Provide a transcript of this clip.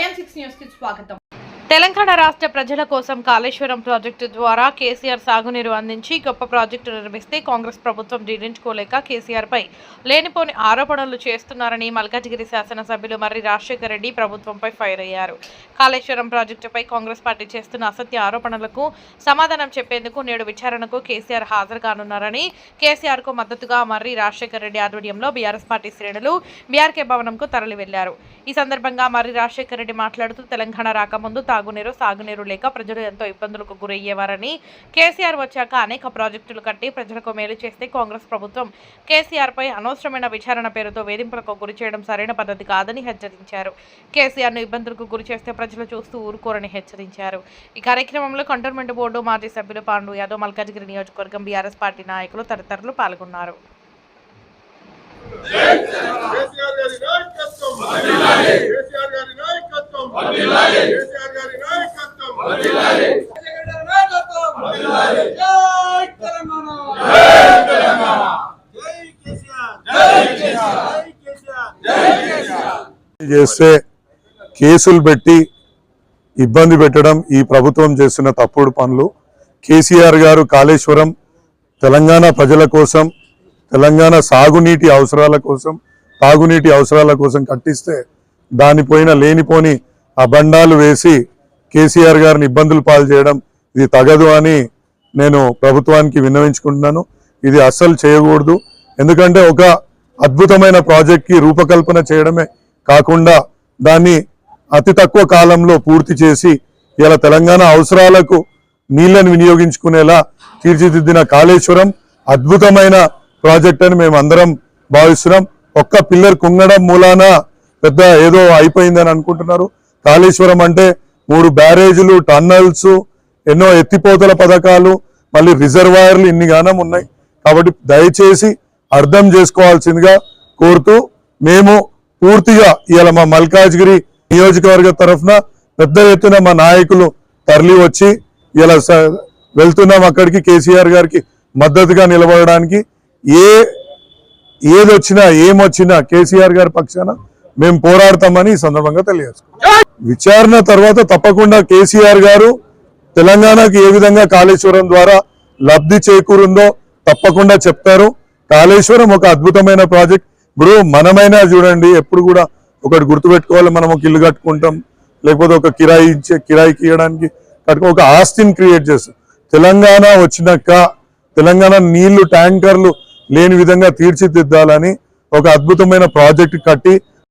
I'm six న్యూస్కి స్వాగతం తెలంగాణ రాష్ట్ర ప్రజల కోసం కాళేశ్వరం ప్రాజెక్టు ద్వారా కేసీఆర్ సాగునీరు అందించి గొప్ప ప్రాజెక్టు నిర్మిస్తే కాంగ్రెస్ ప్రభుత్వం జీర్ణించుకోలేక కేసీఆర్ పై లేనిపోని ఆరోపణలు చేస్తున్నారని మల్కాజిగిరి శాసనసభ్యులు మర్రి రాజశేఖర రెడ్డి ప్రభుత్వంపై ఫైర్ అయ్యారు. కాళేశ్వరం ప్రాజెక్టుపై కాంగ్రెస్ పార్టీ చేస్తున్న అసత్య ఆరోపణలకు సమాధానం చెప్పేందుకు నేడు విచారణకు కేసీఆర్ హాజరు కానున్నారని కేసీఆర్కు మద్దతుగా మర్రి రాజశేఖర రెడ్డి ఆధ్వర్యంలో బీఆర్ఎస్ పార్టీ శ్రేణులు బీఆర్కే భవనంకు తరలి వెళ్ళారు ఈ సందర్భంగా మర్రి రాజశేఖర రెడ్డి మాట్లాడుతూ తెలంగాణ రాకముందు తాగునీరు సాగునీరు లేక ప్రజలు ఎంతో ఇబ్బందులకు గురయ్యేవారని కేసీఆర్ వచ్చాక అనేక ప్రాజెక్టులు కట్టి ప్రజలకు మేలు చేస్తే కాంగ్రెస్ ప్రభుత్వం కేసీఆర్ పై అనవసరమైన విచారణ పేరుతో వేధింపులకు గురి చేయడం సరైన పద్ధతి కాదని హెచ్చరించారు. కేసీఆర్ను ఇబ్బందులకు గురి చేస్తే ప్రజలు చూస్తూ ఊరుకోరని హెచ్చరించారు. ఈ కార్యక్రమంలో కంటోన్మెంట్ బోర్డు మాజీ సభ్యులు పాండు యాదవ్ మల్కాజిగిరి నియోజకవర్గం బీఆర్ఎస్ పార్టీ నాయకులు తదితరులు పాల్గొన్నారు. కేసీఆర్ గారి నాయకత్వం. కేసీఆర్ గారి నాయకత్వం. చేస్తే కేసులు పెట్టి ఇబ్బంది పెట్టడం ఈ ప్రభుత్వం చేస్తున్న తప్పుడు పనులు. కేసీఆర్ గారు కాళేశ్వరం తెలంగాణ ప్రజల కోసం తెలంగాణ సాగునీటి అవసరాల కోసం తాగునీటి అవసరాల కోసం కట్టిస్తే దానిపోయిన లేనిపోని అబండాలు వేసి కేసీఆర్ గారిని ఇబ్బందులు పాలు చేయడం ఇది తగదు అని నేను ప్రభుత్వానికి విన్నవించుకుంటున్నాను. ఇది అస్సలు చేయకూడదు. ఎందుకంటే ఒక అద్భుతమైన ప్రాజెక్ట్కి రూపకల్పన చేయడమే కాకుండా దాన్ని అతి తక్కువ కాలంలో పూర్తి చేసి ఇలా తెలంగాణ అవసరాలకు నీళ్ళను వినియోగించుకునేలా తీర్చిదిద్దిన కాళేశ్వరం అద్భుతమైన ప్రాజెక్ట్ అని మేము అందరం భావిస్తున్నాం. ఒక్క పిల్లర్ కుంగడం మూలాన పెద్ద ఏదో అయిపోయిందని అనుకుంటున్నారు. కాళేశ్వరం అంటే మూడు బ్యారేజీలు టన్నల్స్ ఎన్నో ఎత్తిపోతల పథకాలు మళ్ళీ రిజర్వాయర్లు ఇన్ని గానం ఉన్నాయి. కాబట్టి దయచేసి అర్థం చేసుకోవాల్సిందిగా కోరుతూ మేము పూర్తిగా ఇవాళ మా మల్కాజ్గిరి నియోజకవర్గ తరఫున పెద్ద ఎత్తున మా నాయకులు తరలి వచ్చి ఇలా స- వెళ్తున్నాం అక్కడికి కేసీఆర్ గారికి మద్దతుగా నిలబడడానికి. ఏ ఏదొచ్చినా ఏమొచ్చినా కేసీఆర్ గారి పక్షాన మేము పోరాడతామని ఈ సందర్భంగా తెలియజేసుకున్నాం విచారణ తర్వాత తప్పకుండా కేసీఆర్ గారు తెలంగాణకి ఏ విధంగా కాళేశ్వరం ద్వారా లబ్ధి చేకూరుందో తప్పకుండా చెప్తారు. కాళేశ్వరం ఒక అద్భుతమైన ప్రాజెక్ట్. ఇప్పుడు మనమైనా చూడండి ఎప్పుడు కూడా ఒకటి గుర్తుపెట్టుకోవాలి మనం ఒక ఇల్లు కట్టుకుంటాం లేకపోతే ఒక కిరాయి ఇచ్చే కిరాయికి ఇవ్వడానికి కట్టుకో ఒక ఆస్తిని క్రియేట్ చేస్తాం. తెలంగాణ వచ్చినాక తెలంగాణ నీళ్ళు ట్యాంకర్లు లేని విధంగా తీర్చిదిద్దాలని ఒక అద్భుతమైన ప్రాజెక్ట్ కట్టి